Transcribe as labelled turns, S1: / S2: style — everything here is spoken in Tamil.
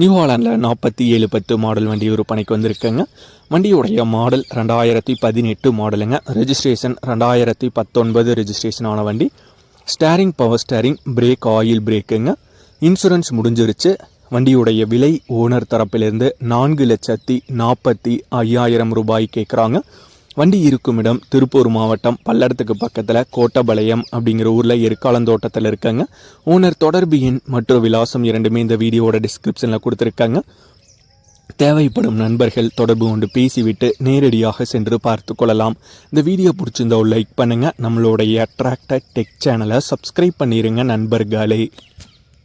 S1: நியூஹாலாண்டில் நாற்பத்தி ஏழு பத்து மாடல் வண்டி விற்பனைக்கு வந்திருக்குங்க. வண்டியுடைய மாடல் ரெண்டாயிரத்தி பதினெட்டு மாடலுங்க. ரெஜிஸ்ட்ரேஷன் ரெண்டாயிரத்தி பத்தொன்பது ரெஜிஸ்ட்ரேஷன் ஆன வண்டி. Steering power steering brake oil பிரேக்குங்க insurance முடிஞ்சிருச்சு. வண்டியுடைய விலை ஓனர் தரப்பிலிருந்து நான்கு லட்சத்தி நாற்பத்தி ஐயாயிரம் ரூபாய் கேட்குறாங்க வண்டி இருக்கும் இடம் திருப்பூர் மாவட்டம் பல்லடத்துக்கு பக்கத்தில் கோட்டபாளையம் அப்படிங்கிற ஊரில் எருக்காலந்தோட்டத்தில் இருக்காங்க. ஓனர் தொடர்பு எண் மற்றும் விலாசம் இரண்டுமே இந்த வீடியோவோட டிஸ்கிரிப்ஷனில் கொடுத்துருக்காங்க. தேவைப்படும் நண்பர்கள் தொடர்பு கொண்டு பேசிவிட்டு நேரடியாக சென்று பார்த்து கொள்ளலாம். இந்த வீடியோ பிடிச்சிருந்தா லைக் பண்ணுங்கள் நம்மளுடைய அட்ராக்டட் டெக் சேனலை சப்ஸ்கிரைப் பண்ணிடுங்க நண்பர்களே.